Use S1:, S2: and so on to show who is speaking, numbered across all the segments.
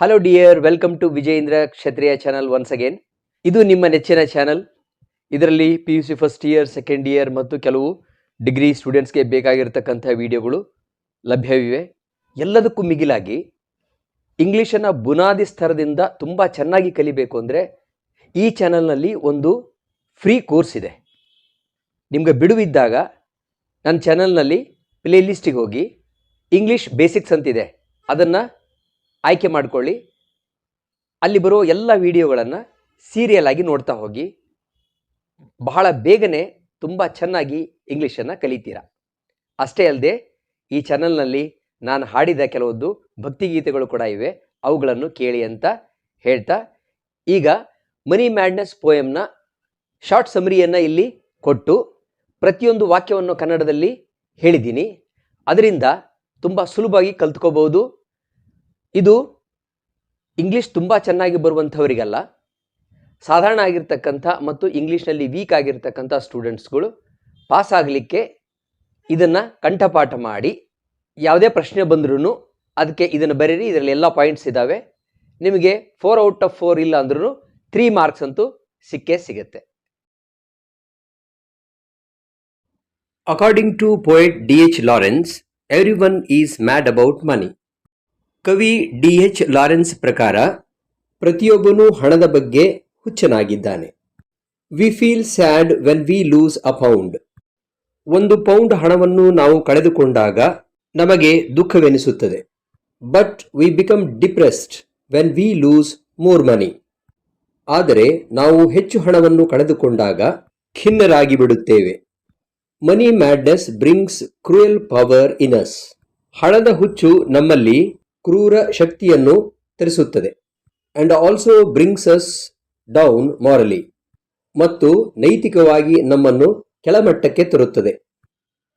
S1: Hello dear welcome to Vijayendra Kshatriya channel once again ಇದು ನಿಮ್ಮ ನೆಚ್ಚಿನ ಚಾನಲ್ ಇದರಲ್ಲಿ P U C first year second year ಮತ್ತು ಕೆಲವು ಡಿಗ್ರಿ ಸ್ಟೂಡೆಂಟ್ಸ್ಗೆ ಬೇಕಾಗಿರ್ತಕ್ಕಂಥ ವಿಡಿಯೋಗಳು ಲಭ್ಯವಿವೆ. ಎಲ್ಲದಕ್ಕೂ ಮಿಗಿಲಾಗಿ ಇಂಗ್ಲೀಷನ್ನು ಬುನಾದಿ ಸ್ತರದಿಂದ ತುಂಬ ಚೆನ್ನಾಗಿ ಕಲಿಬೇಕು ಅಂದರೆ ಈ ಚಾನಲ್ನಲ್ಲಿ ಒಂದು ಫ್ರೀ ಕೋರ್ಸ್ ಇದೆ. ನಿಮಗೆ ಬಿಡುವಿದ್ದಾಗ ನನ್ನ ಚಾನಲ್ನಲ್ಲಿ ಪ್ಲೇಲಿಸ್ಟಿಗೆ ಹೋಗಿ ಇಂಗ್ಲೀಷ್ ಬೇಸಿಕ್ಸ್ ಅಂತಿದೆ. ಅದನ್ನು ಆಯ್ಕೆ ಮಾಡಿಕೊಳ್ಳಿ. ಅಲ್ಲಿ ಬರೋ ಎಲ್ಲ ವಿಡಿಯೋಗಳನ್ನು ಸೀರಿಯಲ್ ಆಗಿ ನೋಡ್ತಾ ಹೋಗಿ. ಬಹಳ ಬೇಗನೆ ತುಂಬ ಚೆನ್ನಾಗಿ ಇಂಗ್ಲೀಷನ್ನು ಕಲಿತೀರಾ. ಅಷ್ಟೇ ಅಲ್ಲದೆ ಈ ಚಾನಲ್ನಲ್ಲಿ ನಾನು ಹಾಡಿದ ಕೆಲವೊಂದು ಭಕ್ತಿಗೀತೆಗಳು ಕೂಡ ಇವೆ. ಅವುಗಳನ್ನು ಕೇಳಿ ಅಂತ ಹೇಳ್ತಾ. ಈಗ ಮನಿ ಮ್ಯಾಡ್ನೆಸ್ ಪೋಯಮ್ನ ಶಾರ್ಟ್ ಸಮರಿಯನ್ನು ಇಲ್ಲಿ ಕೊಟ್ಟು ಪ್ರತಿಯೊಂದು ವಾಕ್ಯವನ್ನು ಕನ್ನಡದಲ್ಲಿ ಹೇಳಿದ್ದೀನಿ. ಅದರಿಂದ ತುಂಬ ಸುಲಭವಾಗಿ ಕಲ್ತ್ಕೋಬಹುದು. ಇದು ಇಂಗ್ಲೀಷ್ ತುಂಬ ಚೆನ್ನಾಗಿ ಬರುವಂಥವರಿಗಲ್ಲ. ಸಾಧಾರಣ ಆಗಿರ್ತಕ್ಕಂಥ ಮತ್ತು ಇಂಗ್ಲೀಷ್ನಲ್ಲಿ ವೀಕ್ ಆಗಿರ್ತಕ್ಕಂಥ ಸ್ಟೂಡೆಂಟ್ಸ್ಗಳು ಪಾಸ್ ಆಗಲಿಕ್ಕೆ ಇದನ್ನು ಕಂಠಪಾಠ ಮಾಡಿ, ಯಾವುದೇ ಪ್ರಶ್ನೆ ಬಂದ್ರೂ ಅದಕ್ಕೆ ಇದನ್ನು ಬರೀರಿ, ಇದರಲ್ಲಿ ಎಲ್ಲ ಪಾಯಿಂಟ್ಸ್ ಇದ್ದಾವೆ ನಿಮಗೆ ಫೋರ್ ಔಟ್ ಆಫ್ ಫೋರ್ ಇಲ್ಲ ಅಂದ್ರೂ ತ್ರೀ ಮಾರ್ಕ್ಸ್ ಅಂತೂ ಸಿಕ್ಕೇ ಸಿಗುತ್ತೆ. According to poet D H Lawrence every one is mad about money ಕವಿ ಡಿ ಎಚ್ ಲಾರೆನ್ಸ್ ಪ್ರಕಾರ ಪ್ರತಿಯೊಬ್ಬನೂ ಹಣದ ಬಗ್ಗೆ ಹುಚ್ಚನಾಗಿದ್ದಾನೆ. We feel sad when we lose a pound ಒಂದು ಪೌಂಡ್ ಹಣವನ್ನು ನಾವು ಕಳೆದುಕೊಂಡಾಗ ನಮಗೆ ದುಃಖವೆನಿಸುತ್ತದೆ. But we become depressed when we lose more money ಆದರೆ ನಾವು ಹೆಚ್ಚು ಹಣವನ್ನು ಕಳೆದುಕೊಂಡಾಗ ಖಿನ್ನರಾಗಿ ಬಿಡುತ್ತೇವೆ money madness brings cruel power in us ಹಣದ ಹುಚ್ಚು ನಮ್ಮಲ್ಲಿ ಕ್ರೂರ ಶಕ್ತಿಯನ್ನು ತರಿಸುತ್ತದೆ and also brings us down morally ಮತ್ತು ನೈತಿಕವಾಗಿ ನಮ್ಮನ್ನು ಕೆಳಮಟ್ಟಕ್ಕೆ ತರುತ್ತದೆ.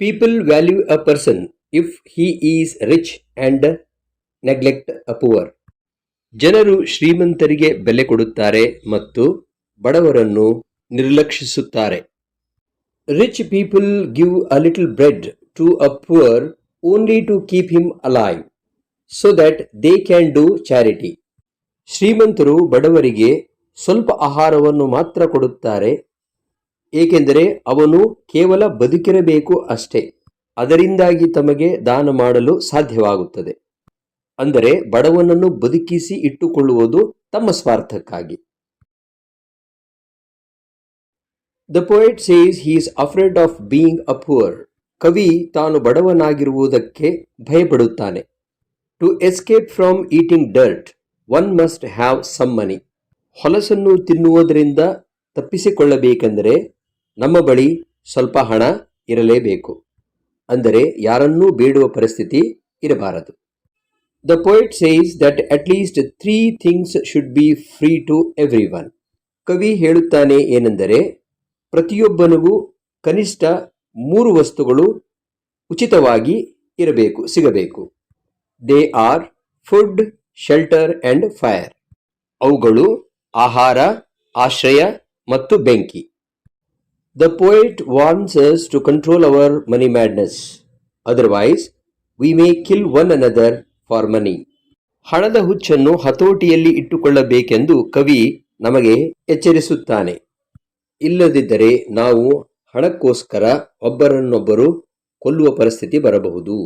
S1: People value a person if he is rich and neglect a poor ಜನರು ಶ್ರೀಮಂತರಿಗೆ ಬೆಲೆ ಕೊಡುತ್ತಾರೆ ಮತ್ತು ಬಡವರನ್ನು ನಿರ್ಲಕ್ಷಿಸುತ್ತಾರೆ. Rich people give a little bread to a poor only to keep him alive so that they can do charity ಶ್ರೀಮಂತರು ಬಡವರಿಗೆ ಸ್ವಲ್ಪ ಆಹಾರವನ್ನು ಮಾತ್ರ ಕೊಡುತ್ತಾರೆ, ಏಕೆಂದರೆ ಅವನು ಕೇವಲ ಬದುಕಿರಬೇಕು ಅಷ್ಟೇ. ಅದರಿಂದಾಗಿ ತಮಗೆ ದಾನ ಮಾಡಲು ಸಾಧ್ಯವಾಗುತ್ತದೆ. ಅಂದರೆ ಬಡವನನ್ನು ಬದುಕಿಸಿ ಇಟ್ಟುಕೊಳ್ಳುವುದು ತಮ್ಮ ಸ್ವಾರ್ಥಕ್ಕಾಗಿ. The poet says he is afraid of being a poor ಕವಿ ತಾನು ಬಡವನಾಗಿರುವುದಕ್ಕೆ ಭಯಪಡುತ್ತಾನೆ. To escape from eating dirt one must have some money ಹೊಲಸನ್ನು ತಿನ್ನುವುದರಿಂದ ತಪ್ಪಿಸಿಕೊಳ್ಳಬೇಕೆಂದರೆ ನಮ್ಮ ಬಳಿ ಸ್ವಲ್ಪ ಹಣ ಇರಲೇಬೇಕು. ಅಂದರೆ ಯಾರನ್ನೂ ಬೇಡುವ ಪರಿಸ್ಥಿತಿ ಇರಬಾರದು. The poet says that at least three things should be free to every one ಕವಿ ಹೇಳುತ್ತಾನೆ ಏನೆಂದರೆ, ಪ್ರತಿಯೊಬ್ಬನಿಗೂ ಕನಿಷ್ಠ ಮೂರು ವಸ್ತುಗಳು ಉಚಿತವಾಗಿ ಇರಬೇಕು, ಸಿಗಬೇಕು. They are food shelter and fire ಅವುಗಳು ಆಹಾರ, ಆಶ್ರಯ ಮತ್ತು ಬೆಂಕಿ. The poet warns us to control our money madness otherwise we may kill one another for money ಹಣದ ಹುಚ್ಚನ್ನು ಹತೋಟಿಯಲ್ಲಿ ಇಟ್ಟುಕೊಳ್ಳಬೇಕೆಂದು ಕವಿ ನಮಗೆ ಎಚ್ಚರಿಸುತ್ತಾನೆ. ಇಲ್ಲದಿದ್ದರೆ ನಾವು ಹಣಕ್ಕೋಸ್ಕರ ಒಬ್ಬರನ್ನೊಬ್ಬರು ಕೊಲ್ಲುವ ಪರಿಸ್ಥಿತಿ ಬರಬಹುದು.